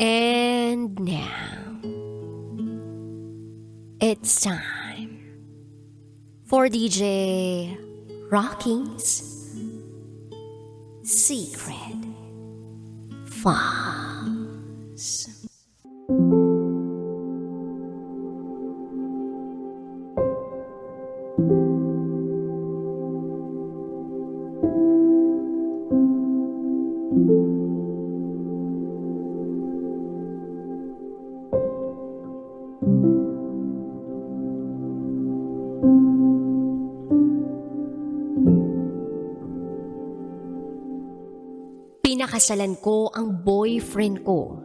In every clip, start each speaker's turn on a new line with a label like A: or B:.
A: And now, it's time for DJ Rocky's Secret Files. Pinakasalan ko ang boyfriend ko.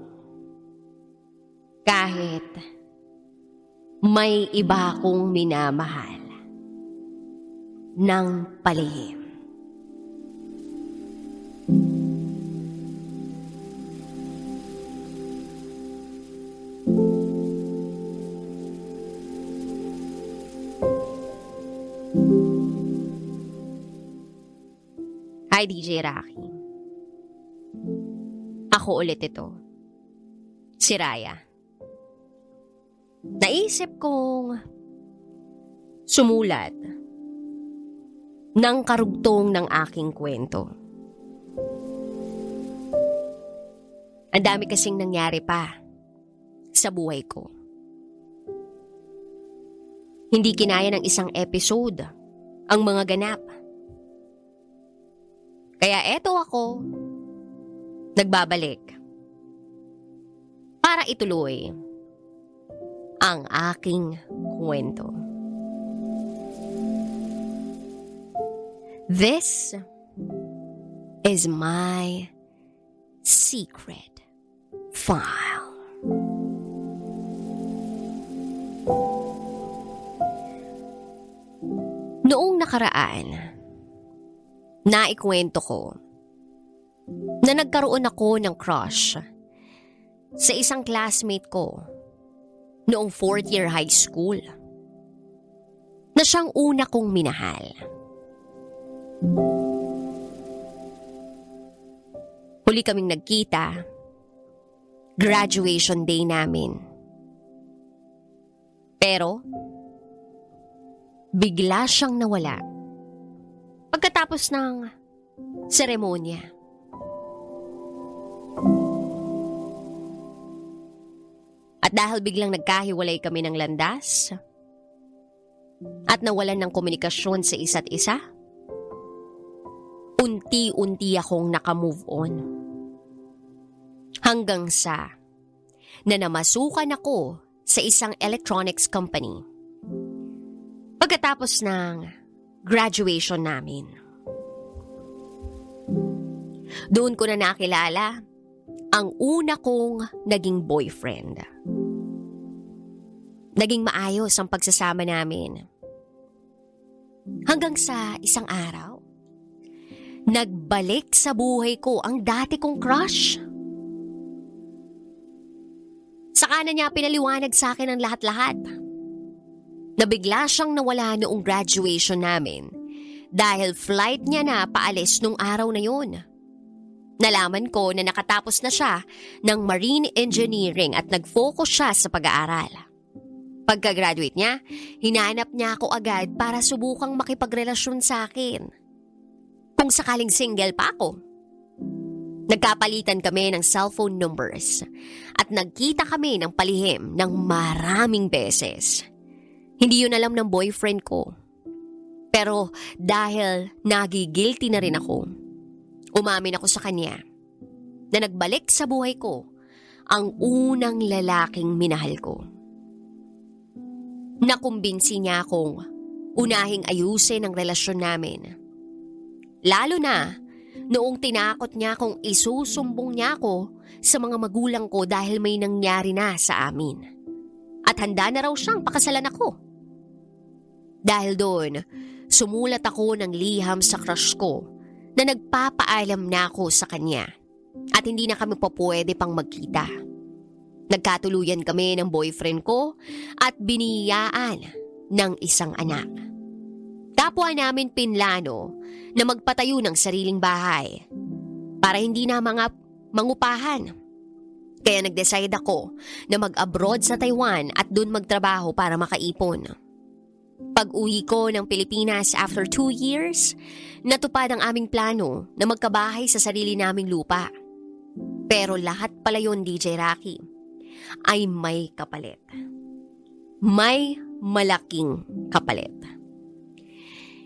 A: Kahit may iba akong minamahal ng palihim. Hi, DJ Rocky. Ako ulit ito. Si Raya. Naisip kong sumulat ng karugtong ng aking kwento. Ang dami kasing nangyari pa sa buhay ko. Hindi kinaya ng isang episode ang mga ganap. Kaya eto ako, nagbabalik para ituloy ang aking kwento. This is my secret file. Noong nakaraan, naikwento ko na nagkaroon ako ng crush sa isang classmate ko noong fourth year high school na siyang una kong minahal. Huli kaming nagkita, graduation day namin. Pero, bigla siyang nawala pagkatapos ng seremonya. At dahil biglang nagkahiwalay kami ng landas at nawalan ng komunikasyon sa isa't isa, unti-unti akong nakamove on. Hanggang sa na namasukan ako sa isang electronics company. Pagkatapos ng graduation namin. Doon ko na nakilala ang una kong naging boyfriend. Naging maayos ang pagsasama namin. Hanggang sa isang araw, nagbalik sa buhay ko ang dati kong crush. Saka na niya pinaliwanag sa akin ang lahat-lahat. Nabigla siyang nawala noong graduation namin dahil flight niya na paalis nung araw na yun. Nalaman ko na nakatapos na siya ng marine engineering at nag-focus siya sa pag-aaral. Pagka-graduate niya, hinanap niya ako agad para subukang makipagrelasyon sa akin. Kung sakaling single pa ako. Nagkapalitan kami ng cellphone numbers at nagkita kami ng palihim ng maraming beses. Hindi yun alam ng boyfriend ko. Pero dahil nagigilty na rin ako, umamin ako sa kanya na nagbalik sa buhay ko ang unang lalaking minahal ko. Nakumbinsi niya akong unahing ayusin ang relasyon namin. Lalo na noong tinakot niya akong isusumbong niya ako sa mga magulang ko dahil may nangyari na sa amin. At handa na raw siyang pakasalan ako. Dahil doon, sumulat ako ng liham sa crush ko na nagpapaalam na ako sa kanya at hindi na kami pa pwede pang magkita. Nagkatuluyan kami ng boyfriend ko at biniyaan ng isang anak. kapwa namin pinlano na magpatayo ng sariling bahay para hindi na mga mangupahan. Kaya nag-decide ako na mag-abroad sa Taiwan at doon magtrabaho para makaipon. Pag uwi ko ng Pilipinas after two years, natupad ang aming plano na magkabahay sa sarili naming lupa. Pero lahat pala yun, DJ Rocky, ay may kapalit. May malaking kapalit.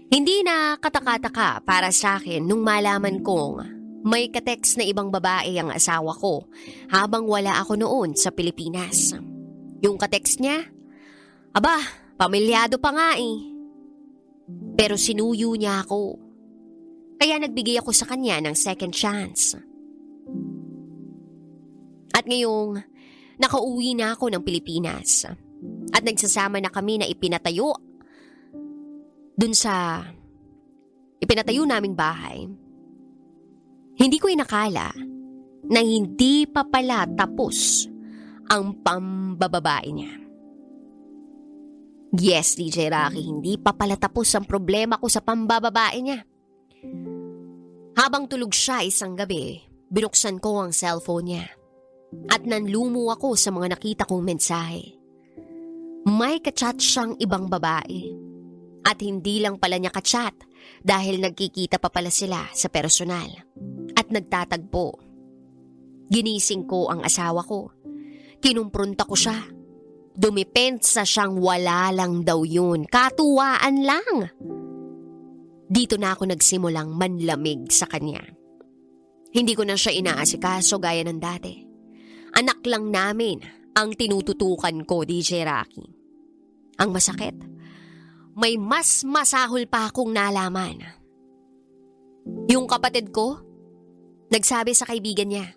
A: Hindi na katakataka para sa akin nung malaman kong may kateks na ibang babae ang asawa ko habang wala ako noon sa Pilipinas. Yung kateks niya, aba, pamilyado pa nga eh. Pero sinuyo niya ako. Kaya nagbigay ako sa kanya ng second chance. At ngayong nakauwi na ako ng Pilipinas at nagsasama na kami na ipinatayo dun sa ipinatayo naming bahay, hindi ko inakala na hindi pa pala tapos ang pambababae niya. Yes, DJ Rocky, hindi pa pala tapos ang problema ko sa pambababae niya. Habang tulog siya isang gabi, binuksan ko ang cellphone niya. At nanlumo ako sa mga nakita kong mensahe. May kachat siyang ibang babae. At hindi lang pala niya kachat dahil nagkikita pa pala sila sa personal. At nagtatagpo. Ginising ko ang asawa ko. Kinumprunta ko siya. Dumipensa siyang wala lang daw yun. Katuwaan lang. Dito na ako nagsimulang manlamig sa kanya. Hindi ko na siya inaasikaso gaya ng dati. Anak lang namin ang tinututukan ko, DJ Rocky. Ang masakit, may mas masahol pa akong nalaman. Yung kapatid ko, nagsabi sa kaibigan niya,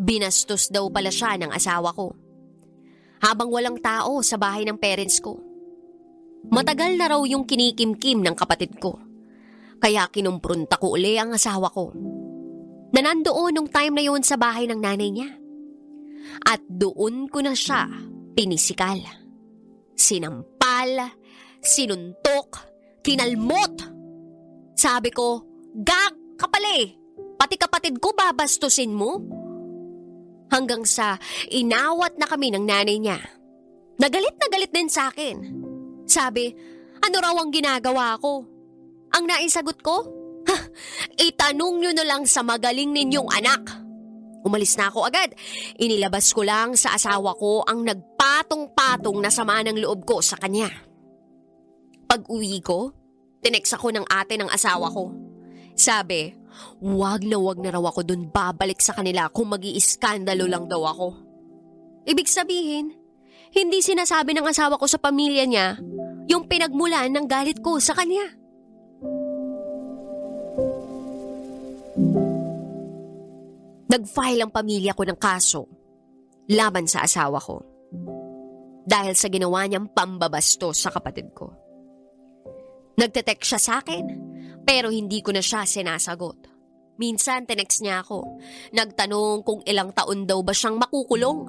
A: binastos daw pala siya ng asawa ko. Habang walang tao sa bahay ng parents ko. Matagal na raw yung kinikimkim ng kapatid ko. Kaya kinumprunta ko uli ang asawa ko. Na nandoon nung time na yun sa bahay ng nanay niya. At doon ko na siya pinisikal. Sinampal, sinuntok, kinalmot. Sabi ko, gag ka pala eh. Pati kapatid ko babastusin mo? Hanggang sa inawat na kami ng nanay niya. Nagalit na galit din sa akin. Sabi, ano raw ang ginagawa ko? Ang naisagot ko? Ha, itanong nyo na lang sa magaling ninyong anak. Umalis na ako agad. Inilabas ko lang sa asawa ko ang nagpatong-patong na sama ng loob ko sa kanya. Pag uwi ko, tinex ako ng ate ng asawa ko. Sabi, wag na wag na raw ako dun babalik sa kanila kung mag iiskandalo lang daw ako. Ibig sabihin, hindi sinasabi ng asawa ko sa pamilya niya yung pinagmulan ng galit ko sa kanya. Nag-file ang pamilya ko ng kaso laban sa asawa ko dahil sa ginawa niyang pambabasto sa kapatid ko. Nagtetext siya sa akin pero hindi ko na siya sinasagot. Minsan tinext niya ako. Nagtanong kung ilang taon daw ba siyang makukulong.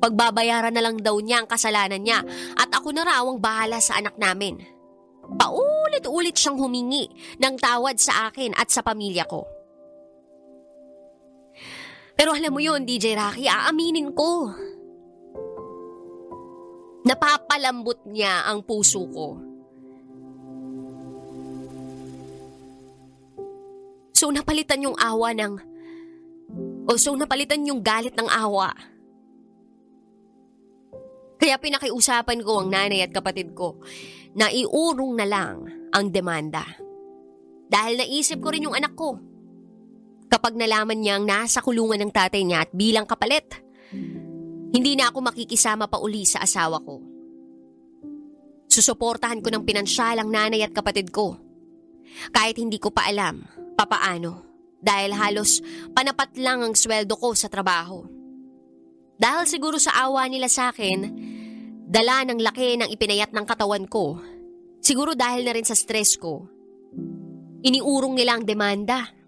A: Pagbabayaran na lang daw niya ang kasalanan niya at ako na raw ang bahala sa anak namin. Paulit-ulit siyang humingi ng tawad sa akin at sa pamilya ko. Pero alam mo yun, DJ Rocky, aaminin ko. Napapalambot niya ang puso ko. So napalitan yung awa ng... O so napalitan yung galit ng awa. Kaya pinakiusapan ko ang nanay at kapatid ko na iurong na lang ang demanda. Dahil naisip ko rin yung anak ko. Kapag nalaman niyang nasa kulungan ng tatay niya at bilang kapalit, hindi na ako makikisama pa uli sa asawa ko. Susuportahan ko ng pinansyal ang nanay at kapatid ko. Kahit hindi ko pa alam papaano dahil halos panapat lang ang sweldo ko sa trabaho. Dahil siguro sa awa nila sa akin, dala ng laki ng ipinayat ng katawan ko. Siguro dahil na rin sa stress ko. Iniurong nila ang demanda.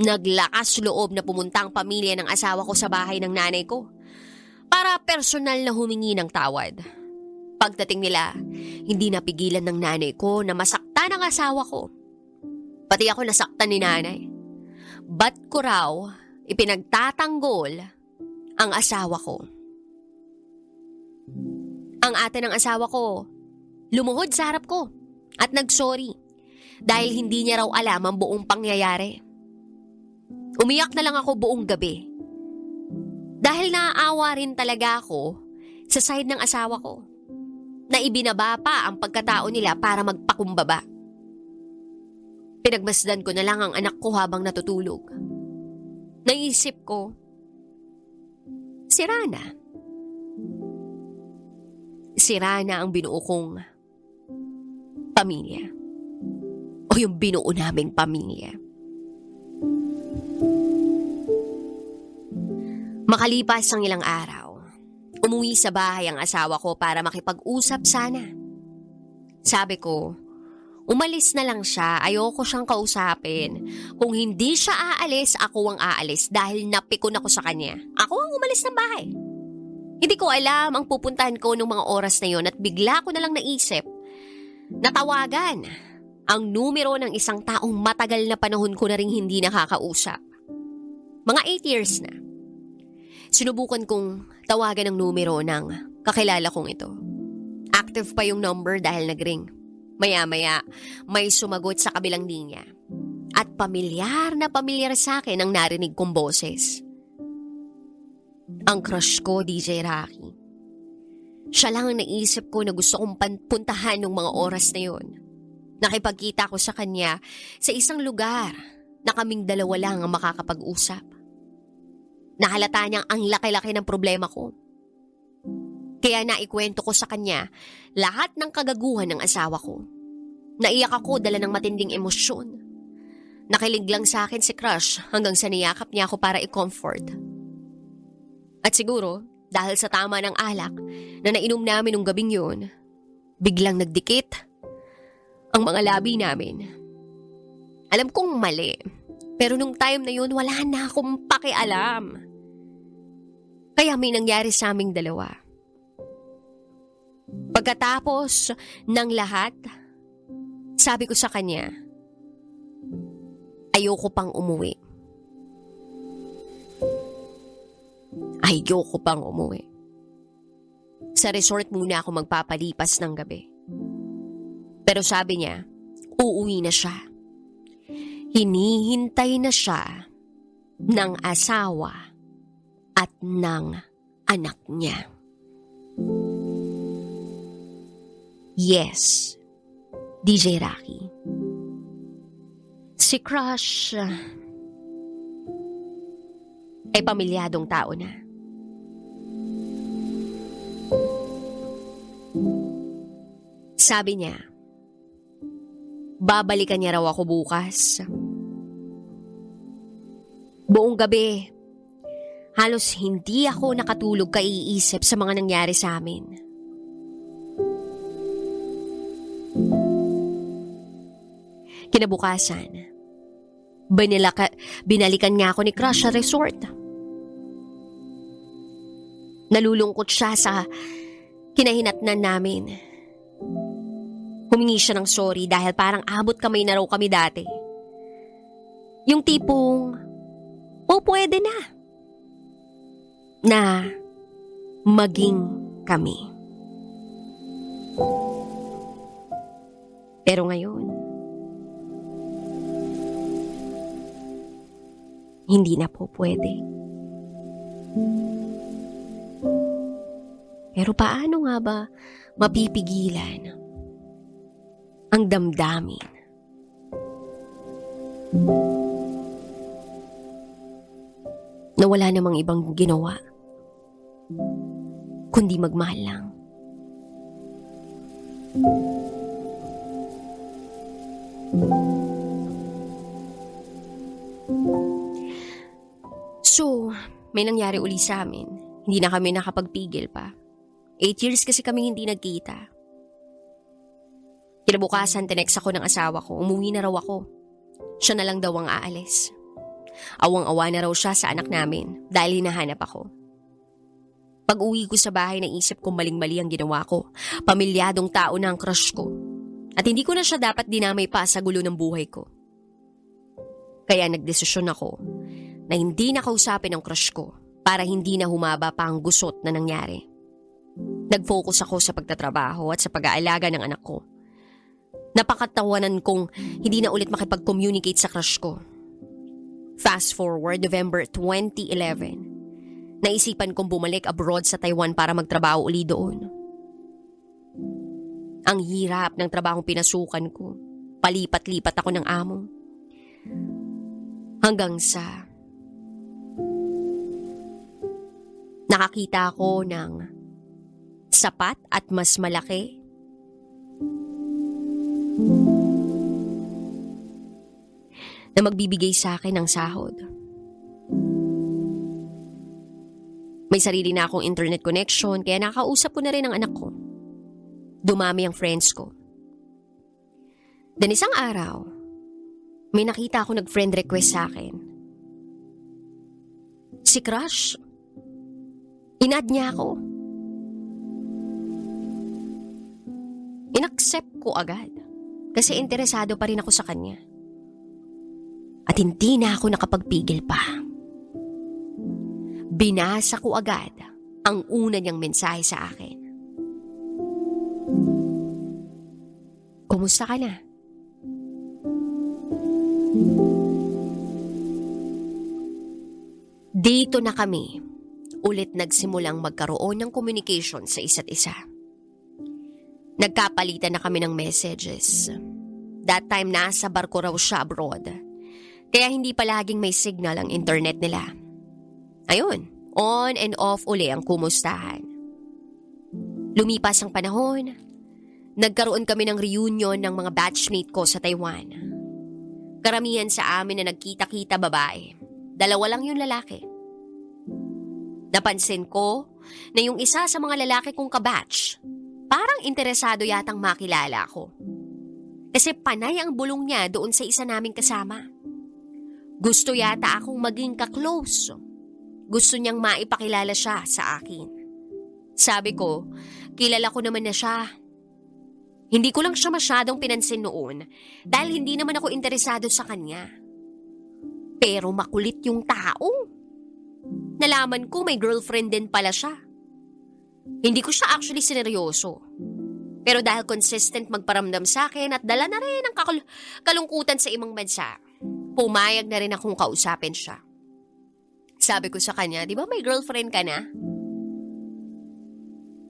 A: Naglakas loob na pumunta ang pamilya ng asawa ko sa bahay ng nanay ko para personal na humingi ng tawad. Pagdating nila, hindi napigilan ng nanay ko na masaktan ang asawa ko. Pati ako nasaktan ni nanay. Ba't ko raw ipinagtatanggol ang asawa ko? Ang ate ng asawa ko, lumuhod sa harap ko at nagsorry dahil hindi niya raw alam ang buong pangyayari. Umiyak na lang ako buong gabi. Dahil naaawa rin talaga ako sa side ng asawa ko na ibinaba pa ang pagkatao nila para magpakumbaba. Pinagmasdan ko na lang ang anak ko habang natutulog. Naisip ko, si Rana. Si Rana ang binuo kong pamilya. O yung binuo naming pamilya. Makalipas ang ilang araw, umuwi sa bahay ang asawa ko para makipag-usap sana. Sabi ko, umalis na lang siya, ayoko siyang kausapin. Kung hindi siya aalis, ako ang aalis dahil napikon ako sa kanya. Ako ang umalis ng bahay. Hindi ko alam ang pupuntahan ko ng mga oras na yon at bigla ko na lang naisip, natawagan ang numero ng isang taong matagal na panahon ko na rin hindi nakakausap. Mga 8 years na. Sinubukan kong tawagan ang numero ng kakilala kong ito. Active pa yung number dahil nagring. Maya-maya, may sumagot sa kabilang linya. At pamilyar na pamilyar sa akin ang narinig kong boses. Ang crush ko, DJ Rocky. Siya lang ang naisip ko na gusto kong puntahan ng mga oras na yon. Nakipagkita ko sa kanya sa isang lugar na kaming dalawa lang ang makakapag-usap. Nahalata niyang ang laki-laki ng problema ko. Kaya naikwento ko sa kanya lahat ng kagaguhan ng asawa ko. Naiyak ako dala ng matinding emosyon. Nakilig lang sa akin si Crush hanggang sa niyakap niya ako para i-comfort. At siguro, dahil sa tama ng alak na nainom namin nung gabing yun, biglang nagdikit ang mga labi namin. Alam kong mali, pero nung time na yun, wala na akong pakialam. Kaya may nangyari sa aming dalawa. Pagkatapos ng lahat, sabi ko sa kanya, ayoko pang umuwi. Ayoko pang umuwi. Sa resort muna ako magpapalipas ng gabi. Pero sabi niya, uuwi na siya. Hinihintay na siya ng asawa at ng anak niya. Yes, DJ Rocky. Si Crush ay pamilyadong tao na. Sabi niya, babalikan niya raw ako bukas. Buong gabi, halos hindi ako nakatulog kaiisip sa mga nangyari sa amin. Kinabukasan, binilaka, binalikan nga ako ni Crush sa resort. Nalulungkot siya sa kinahinatnan namin. Humingi siya ng sorry dahil parang abot kamay na raw kami dati. Yung tipong, o pwede na. Na maging kami. Pero ngayon, hindi na po pwede. Pero paano nga ba mapipigilan ang damdamin? Na wala namang ibang ginawa, kundi magmahal lang. So, may nangyari uli sa amin. Hindi na kami nakapagpigil pa. Eight years kasi kami hindi nagkita. Kinabukasan, tinex ako ng asawa ko. Umuwi na raw ako. Siya na lang daw ang aalis. Awang-awa na raw siya sa anak namin dahil hinahanap ako. Pag uwi ko sa bahay, naisip ko maling-mali ang ginawa ko. Pamilyadong tao na ang crush ko. At hindi ko na siya dapat dinamay pa sa gulo ng buhay ko. Kaya nagdesisyon ako na hindi na kausapin ang crush ko para hindi na humaba pa ang gusot na nangyari. Nag-focus ako sa pagtatrabaho at sa pag-aalaga ng anak ko. Napakatawanan kong hindi na ulit makipag-communicate sa crush ko. Fast forward November 2011. Naisipan kong bumalik abroad sa Taiwan para magtrabaho uli doon. Ang hirap ng trabahong pinasukan ko. Palipat-lipat ako ng amo. Hanggang sa nakakita ako ng sapat at mas malaki na magbibigay sa akin ng sahod. May sarili na akong internet connection kaya nakausap ko na rin ang anak ko. Dumami ang friends ko. Dan isang araw, may nakita ako nag-friend request sa akin. Si Crush. Inad niya ako. Inaccept ko agad kasi interesado pa rin ako sa kanya. At hindi na ako nakapagpigil pa. Binasa ko agad ang una niyang mensahe sa akin. Kumusta ka na? Dito na kami ulit nagsimulang magkaroon ng communication sa isa't isa. Nagkapalitan na kami ng messages. That time nasa barko raw siya abroad. Kaya hindi palaging may signal ang internet nila. Ayun, on and off uli ang kumustahan. Lumipas ang panahon, nagkaroon kami ng reunion ng mga batchmate ko sa Taiwan. Karamihan sa amin na nagkita-kita babae. Dalawa lang yung lalaki. Napansin ko na yung isa sa mga lalaki kong kabatch, parang interesado yatang makilala ko. Kasi panay ang bulong niya doon sa isa naming kasama. Gusto yata akong maging kaklose. Gusto niyang maipakilala siya sa akin. Sabi ko, kilala ko naman na siya. Hindi ko lang siya masyadong pinansin noon dahil hindi naman ako interesado sa kanya. Pero makulit yung tao. Nalaman ko may girlfriend din pala siya. Hindi ko siya actually sineryoso. Pero dahil consistent magparamdam sa akin at dala na rin ang kalungkutan sa imang bansa, pumayag na rin akong kausapin siya. Sabi ko sa kanya, di ba may girlfriend ka na?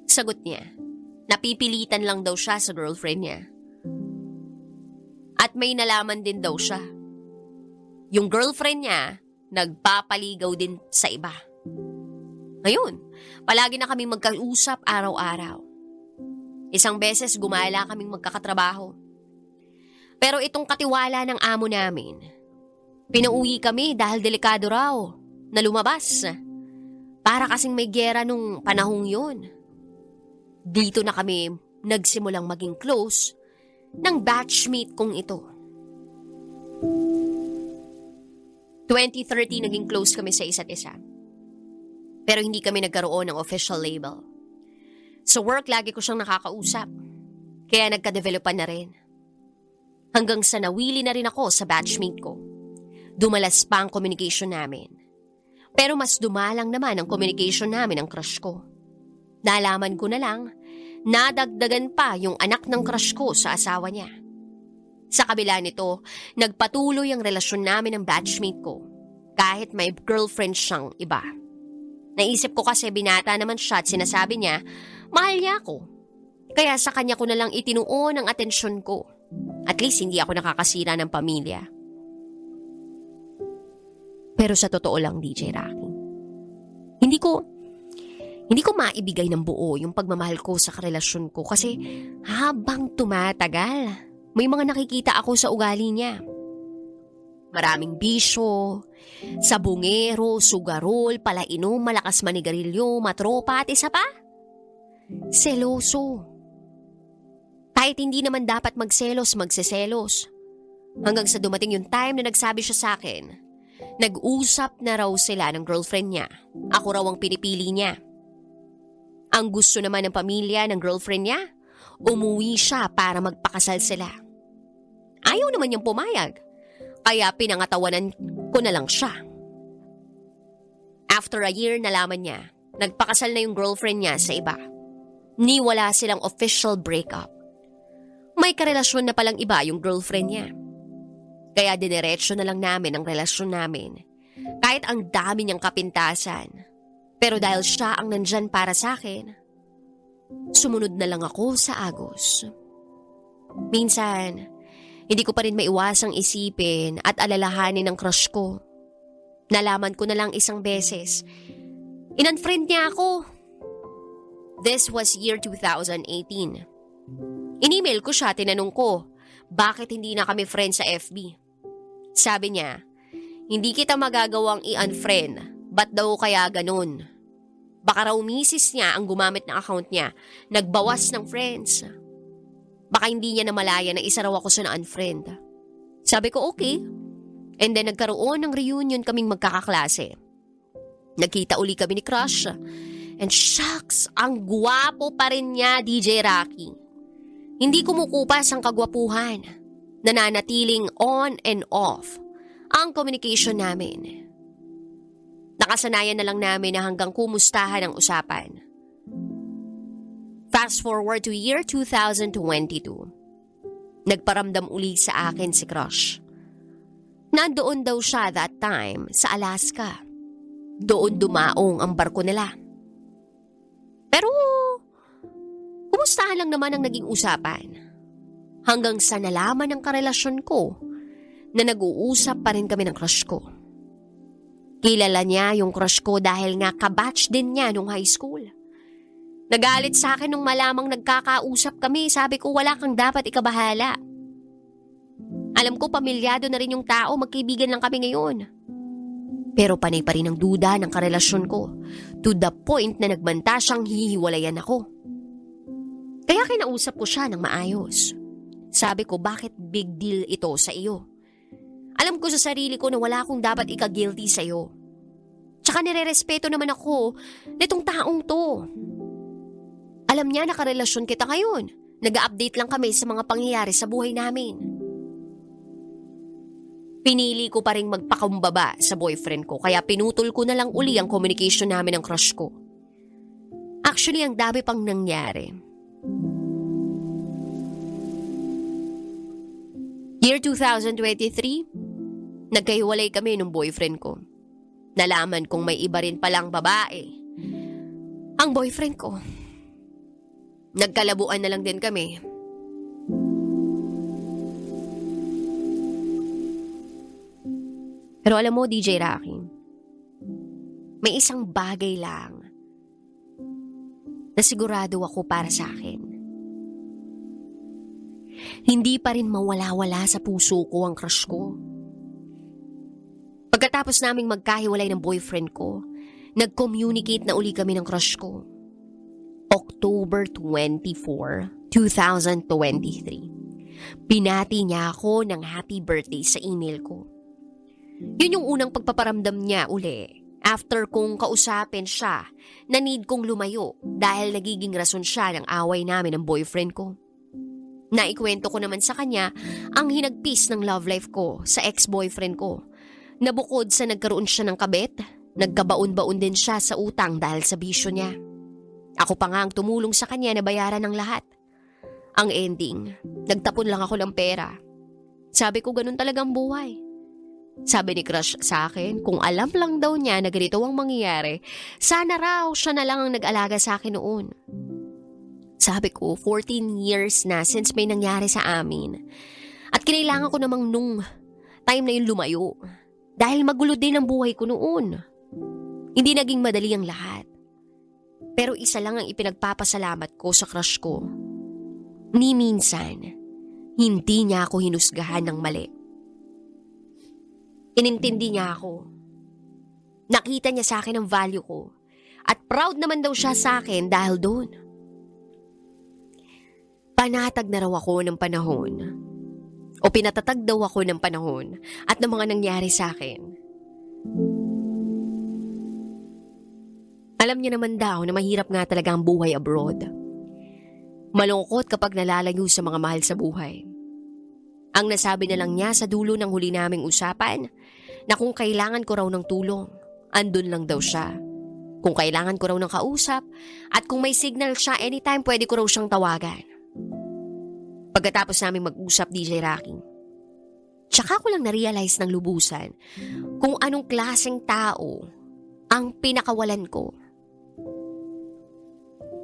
A: Sagot niya, napipilitan lang daw siya sa girlfriend niya. At may nalaman din daw siya. Yung girlfriend niya, nagpapaligaw din sa iba. Ngayon, palagi na kaming magkausap araw-araw. Isang beses gumala kaming magkakatrabaho. Pero itong katiwala ng amo namin, pinauwi kami dahil delikado raw na lumabas. Para kasing may gera nung panahong yun. Dito na kami nagsimulang maging close ng batchmate kong ito. 2013 naging close kami sa isa't isa. Pero hindi kami nagkaroon ng official label. Sa work, lagi ko siyang nakakausap. Kaya nagka-developan na rin. Hanggang sa nawili na rin ako sa batchmate ko. Dumalas pa ang communication namin. Pero mas dumalang naman ang communication namin ng crush ko. Nalaman ko na lang, nadagdagan pa yung anak ng crush ko sa asawa niya. Sa kabila nito, nagpatuloy ang relasyon namin ng batchmate ko kahit may girlfriend siyang iba. Naisip ko kasi binata naman siya at sinasabi niya, mahal niya ako. Kaya sa kanya ko na lang itinuon ang atensyon ko. At least hindi ako nakakasira ng pamilya. Pero sa totoo lang, DJ Rocky, hindi ko, hindi ko maibigay ng buo yung pagmamahal ko sa karelasyon ko kasi habang tumatagal, may mga nakikita ako sa ugali niya. Maraming bisyo, sabungero, sugarol, palainom, malakas manigarilyo, matropa at isa pa. Seloso. Kahit hindi naman dapat magselos, magseselos. Hanggang sa dumating yung time na nagsabi siya sa akin, nag-usap na raw sila ng girlfriend niya. Ako raw ang pinipili niya. Ang gusto naman ng pamilya ng girlfriend niya, Umuwi siya para magpakasal sila. Ayaw naman niyang pumayag. Kaya pinangatawanan ko na lang siya. After a year, nalaman niya, nagpakasal na yung girlfriend niya sa iba. Ni wala silang official breakup. May karelasyon na palang iba yung girlfriend niya. Kaya dinerecho na lang namin ang relasyon namin. Kahit ang dami niyang kapintasan. Pero dahil siya ang nandyan para sa akin, sumunod na lang ako sa Agos. Minsan, hindi ko pa rin maiwasang isipin at alalahanin ang crush ko. Nalaman ko na lang isang beses. Inunfriend niya ako. This was year 2018. Inimail ko siya, tinanong ko, bakit hindi na kami friends sa FB? Sabi niya, hindi kita magagawang i-unfriend, ba't daw kaya ganun? Baka raw misis niya ang gumamit ng account niya, nagbawas ng friends. Baka hindi niya namalaya na isa raw ako sa na-unfriend. Sabi ko okay. And then nagkaroon ng reunion kaming magkakaklase. Nagkita uli kami ni Crush. And shucks, ang guwapo pa rin niya, DJ Rocky. Hindi kumukupas ang kagwapuhan. Nananatiling on and off ang communication namin. Nakasanayan na lang namin na hanggang kumustahan ang usapan. Fast forward to year 2022. Nagparamdam uli sa akin si Crush. Nandoon daw siya that time sa Alaska. Doon dumaong ang barko nila. Pero, kumustahan lang naman ang naging usapan. Hanggang sa nalaman ng karelasyon ko na nag-uusap pa rin kami ng crush ko. Kilala niya yung crush ko dahil nga kabatch din niya nung high school. Nagalit sa akin nung malamang nagkakausap kami, sabi ko wala kang dapat ikabahala. Alam ko pamilyado na rin yung tao, magkaibigan lang kami ngayon. Pero panay pa rin ang duda ng karelasyon ko to the point na nagbanta siyang hihiwalayan ako. Kaya kinausap ko siya ng maayos. Sabi ko bakit big deal ito sa iyo? Alam ko sa sarili ko na wala akong dapat ika-guilty sa iyo. Tsaka nire-respeto naman ako nitong taong to. Alam niya na karelasyon kita ngayon. Nag-update lang kami sa mga pangyayari sa buhay namin. Pinili ko pa rin magpakumbaba sa boyfriend ko kaya pinutol ko na lang uli ang communication namin ng crush ko. Actually, ang dami pang nangyari. Year 2023, nagkahiwalay kami nung boyfriend ko. Nalaman kong may iba rin palang babae. Ang boyfriend ko. Nagkalabuan na lang din kami. Pero alam mo, DJ Rocky, may isang bagay lang na sigurado ako para sa akin. Hindi pa rin mawala-wala sa puso ko ang crush ko. Pagkatapos naming magkahiwalay ng boyfriend ko, nag-communicate na uli kami ng crush ko. October 24, 2023. Binati niya ako ng happy birthday sa email ko. Yun yung unang pagpaparamdam niya uli. After kong kausapin siya, na need kong lumayo dahil nagiging rason siya ng away namin ng boyfriend ko. Naikwento ko naman sa kanya ang hinagpis ng love life ko sa ex-boyfriend ko. Na bukod sa nagkaroon siya ng kabit, nagkabaon-baon din siya sa utang dahil sa bisyo niya. Ako pa nga ang tumulong sa kanya na bayaran ng lahat. Ang ending, nagtapon lang ako ng pera. Sabi ko ganun talagang buhay. Sabi ni Crush sa akin, kung alam lang daw niya na ganito ang mangyayari, sana raw siya na lang ang nag-alaga sa akin noon. Sabi ko, 14 years na since may nangyari sa amin. At kinailangan ko namang nung time na yun lumayo. Dahil magulo din ang buhay ko noon. Hindi naging madali ang lahat. Pero isa lang ang ipinagpapasalamat ko sa crush ko. Ni minsan, hindi niya ako hinusgahan ng mali. Inintindi niya ako. Nakita niya sa akin ang value ko. At proud naman daw siya sa akin dahil doon. Panatag na raw ako ng panahon. O pinatatag daw ako ng panahon at ng mga nangyari sa akin. Alam niya naman daw na mahirap nga talaga ang buhay abroad. Malungkot kapag nalalayo sa mga mahal sa buhay. Ang nasabi na lang niya sa dulo ng huli naming usapan na kung kailangan ko raw ng tulong, andun lang daw siya. Kung kailangan ko raw ng kausap at kung may signal siya anytime pwede ko raw siyang tawagan. Pagkatapos namin mag-usap DJ Rocky, tsaka ko lang na-realize ng lubusan kung anong klaseng tao ang pinakawalan ko.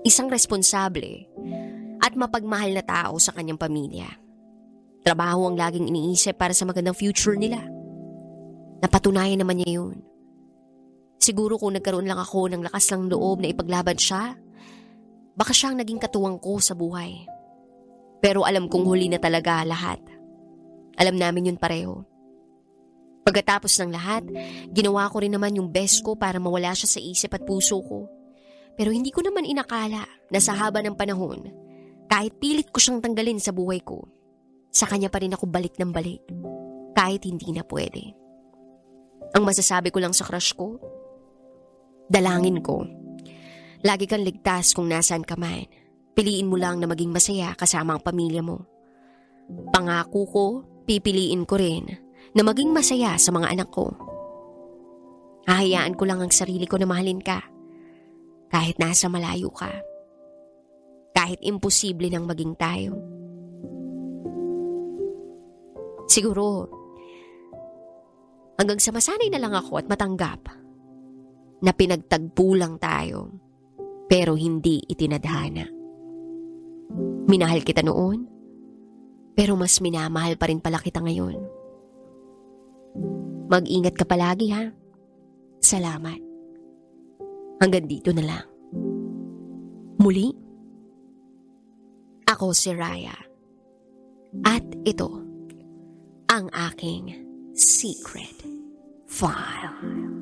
A: Isang responsable at mapagmahal na tao sa kanyang pamilya. Trabaho ang laging iniisip para sa magandang future nila. Napatunayan naman niya yun. Siguro kung nagkaroon lang ako ng lakas ng loob na ipaglaban siya, baka siyang naging katuwang ko sa buhay. Pero alam kong huli na talaga lahat. Alam namin yun pareho. Pagkatapos ng lahat, ginawa ko rin naman yung best ko para mawala siya sa isip at puso ko. Pero hindi ko naman inakala na sa haba ng panahon, kahit pilit ko siyang tanggalin sa buhay ko, sa kanya pa rin ako balik ng balik. Kahit hindi na pwede. Ang masasabi ko lang sa crush ko, dalangin ko. Lagi kang ligtas kung nasaan ka man. Piliin mo lang na maging masaya kasama ang pamilya mo. Pangako ko, pipiliin ko rin na maging masaya sa mga anak ko. Hahayaan ko lang ang sarili ko na mahalin ka. Kahit nasa malayo ka. Kahit imposible nang maging tayo. Siguro, hanggang sa masanay na lang ako at matanggap na pinagtagpo lang tayo pero hindi itinadhana. Minahal kita noon, pero mas minamahal pa rin pala kita ngayon. Mag-ingat ka palagi ha. Salamat. Hanggang dito na lang. Muli, ako si Raya. At ito, ang aking secret file.